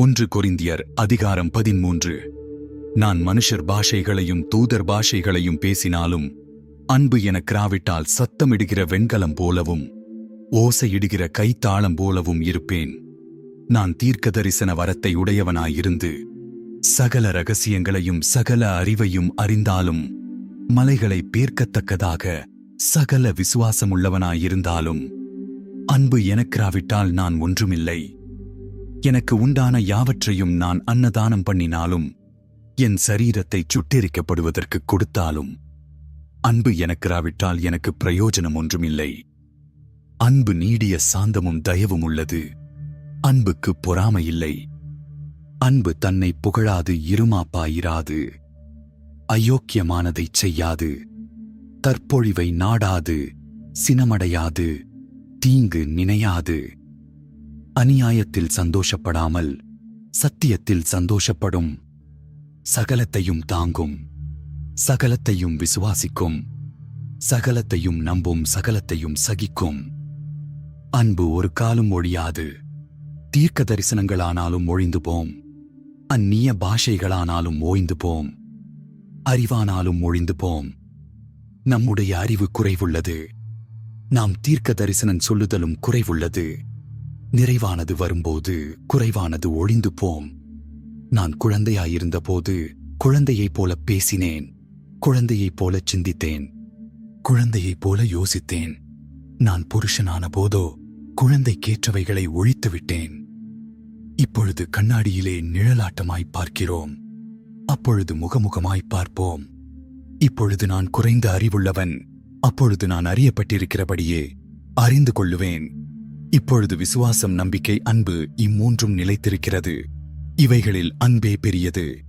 ஒன்று கொரிந்தியர் அதிகாரம் பதிமூன்று நான் மனுஷர் பாஷைகளையும் தூதர் பாஷைகளையும் பேசினாலும் அன்பு எனக்கிராவிட்டால் சத்தமிடுகிற வெண்கலம் போலவும் ஓசையிடுகிற கைத்தாளம் போலவும் இருப்பேன். நான் தீர்க்க தரிசன வரத்தை உடையவனாயிருந்து சகல ரகசியங்களையும் சகல அறிவையும் அறிந்தாலும் மலைகளை பேர்க்கத்தக்கதாக சகல விசுவாசமுள்ளவனாயிருந்தாலும் அன்பு எனக்கிராவிட்டால் நான் ஒன்றுமில்லை. எனக்கு உண்டான யாவற்றையும் நான் அன்னதானம் பண்ணினாலும் என் சரீரத்தை சுட்டெரிக்கப்படுவதற்கு கொடுத்தாலும் அன்பு எனக்கிராவிட்டால் எனக்கு பிரயோஜனம் ஒன்றுமில்லை. அன்பு நீடிய சாந்தமும் தயவும் உள்ளது. அன்புக்கு பொறாமை இல்லை. அன்பு தன்னை புகழாது இருமாப்பாயிராது. அயோக்கியமானதைச் செய்யாது. தற்பொழிவை நாடாது சினமடையாது தீங்கு நினையாது. அநியாயத்தில் சந்தோஷப்படாமல் சத்தியத்தில் சந்தோஷப்படும். சகலத்தையும் தாங்கும். சகலத்தையும் விசுவாசிக்கும். சகலத்தையும் நம்பும். சகலத்தையும் சகிக்கும். அன்பு ஒரு காலம் ஒழியாது. தீர்க்க தரிசனங்களானாலும் ஒழிந்து போம். அந்நிய பாஷைகளானாலும் ஓய்ந்து போம். அறிவானாலும் ஒழிந்து போம். நம்முடைய அறிவு குறைவுள்ளது. நாம் தீர்க்க தரிசனம் சொல்லுதலும் குறைவுள்ளது. நிறைவானது வரும்போது குறைவானது ஒழிந்து போம் நான் குழந்தையாயிருந்தபோது குழந்தையைப் போல பேசினேன். குழந்தையைப் போல சிந்தித்தேன். குழந்தையைப் போல யோசித்தேன். நான் புருஷனான போதோ குழந்தைக்கேற்றவைகளை ஒழித்து விட்டேன் இப்பொழுது கண்ணாடியிலே நிழலாட்டமாய் பார்க்கிறோம். அப்பொழுது முகமுகமாய் பார்ப்போம். இப்பொழுது நான் குறைந்த அறிவுள்ளவன். அப்பொழுது நான் அறியப்பட்டிருக்கிறபடியே அறிந்து கொள்ளுவேன். இப்பொழுது விசுவாசம் நம்பிக்கை அன்பு இம்மூன்றும் நிலைத்திருக்கிறது. இவைகளில் அன்பே பெரியது.